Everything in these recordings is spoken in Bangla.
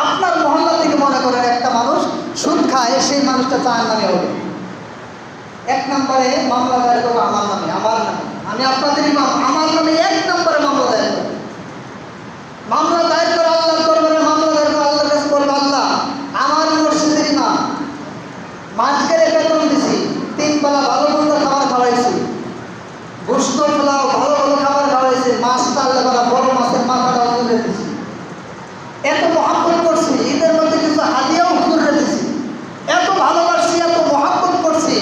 আপনার মহল্লা থেকে মনে করেন একটা মানুষ সুদ খায়, সেই মানুষটা চার নামে হবে। এক নম্বরে মামলা দায়ের করব, আমার নামে আমার নামে। আমি আপনাদের ইমাম আমার নামে এক নম্বরে মামলা দায়ের করব। মামলা দায়ের করে আল্লাহ করবে মামলা দায়ের করে আল্লাহর কাছে বলব আল্লাহ আমার মসজিদের ইমাম মাঝখানে বেতন দিছি, তিন বেলা ভালো মন্দ খাবার খাওয়াইছি। গোস্ত ভালো ভালো খাবার খাওয়াইছি, মাছটা আল্লাহ বড় মাছের তুলে দিছি এত মহাব্বত করছি ঈদের মধ্যে কিছু হাদিয়াও হুজুরে দিছি এত ভালোবাসছি এত মহাব্বত করছি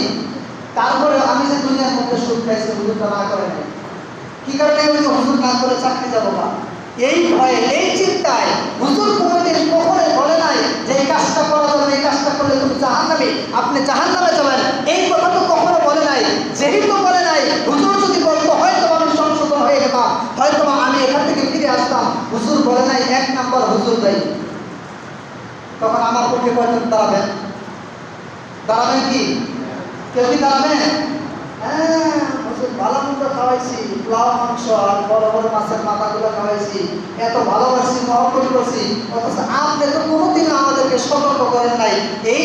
তারপরে আমি যে দুনিয়ার মধ্যে সুখ খাইছি হুজুরটা না করে নাই। কি কারণে হুজুর না করে চাকরি যাব না। এই ভয়ে, এই চিন্তায় হুজুর কোনোদিন কখনোই বলে নাই যে এই কাজটা করা যাবে এই কাজটা করলে তুমি জাহান নামে আপনি জাহান নামে যাবেন। এই কথা তো কখনো বলে নাই। যেহেতু বলে নাই, হুজুর যদি বলতো, হয়তো আমি সংশোধন হয়ে গেতাম হয়তো আমি এখান থেকে ফিরে আসতাম। হুজুর বলে নাই, এক নাম্বার হুজুর দেয় তখন আমার পক্ষে কয়জন দাঁড়াবেন? দাঁড়াবেন কি? কেউ কি দাঁড়াবেন হ্যাঁ খাওয়াইছি মাংস আর বড় বড় মাছের মাথাগুলো খাওয়াইছি। এত ভালোবাসি, মহব্বত করছি। অথচ আপনি তো আমাদেরকে সতর্ক করেন নাই। এই